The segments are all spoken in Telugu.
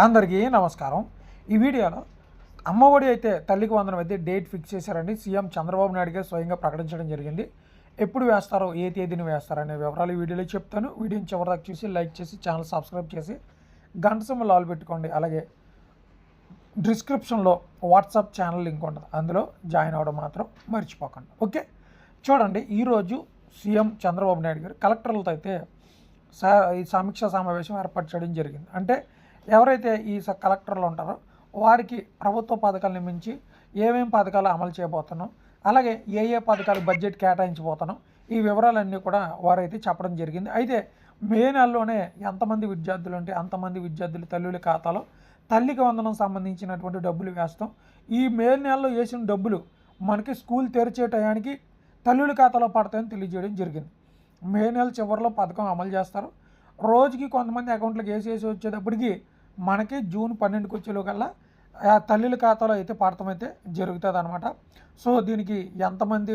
అందరికీ నమస్కారం. ఈ వీడియోలో అమ్మఒడి అయితే తల్లికి వందనం అయితే డేట్ ఫిక్స్ చేశారండి. సీఎం చంద్రబాబు నాయుడు గారు స్వయంగా ప్రకటించడం జరిగింది. ఎప్పుడు వేస్తారో ఏ తేదీని వేస్తారనే వివరాలు ఈ వీడియోలో చెప్తాను. వీడియోని చివరిదాకా చూసి లైక్ చేసి ఛానల్ సబ్స్క్రైబ్ చేసి గంట సింబల్ ఆల్ పెట్టుకోండి. అలాగే డిస్క్రిప్షన్లో వాట్సాప్ ఛానల్ లింక్ ఉంటుంది. అందులో జాయిన్ అవ్వడం మాత్రం మర్చిపోకండి. ఓకే? చూడండి ఈరోజు సీఎం చంద్రబాబు నాయుడు గారు కలెక్టర్లతో అయితే ఈ సమీక్ష సమావేశం ఏర్పాటు చేయడం జరిగింది. అంటే ఎవరైతే ఈ స- కలెక్టర్లు ఉంటారో వారికి ప్రభుత్వ పథకాలను మించి ఏమేమి పథకాలు అమలు చేయబోతున్నాం అలాగే ఏ ఏ పథకాలు బడ్జెట్ కేటాయించబోతున్నాం ఈ వివరాలన్నీ కూడా వారైతే చెప్పడం జరిగింది. అయితే మే నెలలోనే ఎంతమంది విద్యార్థులు ఉంటే అంతమంది విద్యార్థుల తల్లుల ఖాతాలో తల్లికి వందనం సంబంధించినటువంటి డబ్బులు వేస్తాం. ఈ మే నెలలో వేసిన డబ్బులు మనకి స్కూల్ తెరిచే టయానికి తల్లుల ఖాతాలో పడతాయని తెలియజేయడం జరిగింది. మే నెల చివరిలో పథకం అమలు చేస్తారు. రోజుకి కొంతమంది అకౌంట్లకు వేసేసి వచ్చేటప్పటికి మనకి జూన్ పన్నెండుకి వచ్చేలోకల్లా ఆ తల్లుల ఖాతాలో అయితే పడటం అయితే జరుగుతుంది అనమాట సో దీనికి ఎంతమంది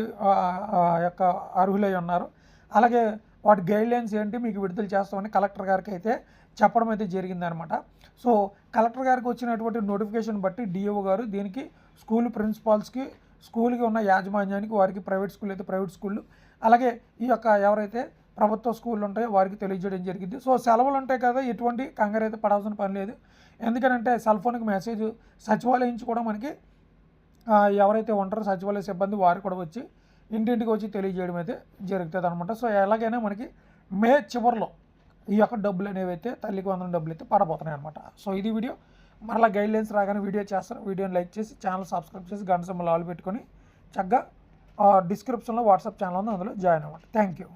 యొక్క అర్హులై ఉన్నారు? అలాగే వాటి గైడ్లైన్స్ ఏంటి మీకు విడుదల చేస్తామని కలెక్టర్ గారికి అయితే చెప్పడం అయితే జరిగిందనమాట సో కలెక్టర్ గారికి వచ్చినటువంటి నోటిఫికేషన్ బట్టి డిఓ గారు దీనికి స్కూల్ ప్రిన్సిపాల్స్కి స్కూల్కి ఉన్న యాజమాన్యానికి వారికి ప్రైవేట్ స్కూల్ అయితే ప్రైవేట్ స్కూళ్ళు అలాగే ఈ యొక్క ఎవరైతే ప్రభుత్వ స్కూళ్ళు ఉంటాయో వారికి తెలియజేయడం జరిగింది. సో సెలవులు ఉంటాయి కదా ఎటువంటి కంగారు అయితే పడాల్సిన పని లేదు. ఎందుకంటే సెల్ ఫోన్కి మెసేజ్ సచివాలయం నుంచి కూడా మనకి ఎవరైతే ఉంటారో సచివాలయ సిబ్బంది వారు కూడా వచ్చి ఇంటింటికి వచ్చి తెలియజేయడం అయితే జరుగుతుంది అనమాట సో ఎలాగైనా మనకి మే చివరిలో ఈ యొక్క డబ్బులు అనేవి అయితే తల్లికి వందల డబ్బులు అయితే పడబోతున్నాయి అనమాట సో ఇది వీడియో. మరలా గైడ్లైన్స్ రాగానే వీడియో చేస్తారు వీడియోని లైక్ చేసి ఛానల్ సబ్స్క్రైబ్ చేసి గంట సింబల్ ఆల్ పెట్టుకొని చక్కగా డిస్క్రిప్షన్లో వాట్సాప్ ఛానల్ ఉంది అందులో జాయిన్ అవ్వండి. Thank you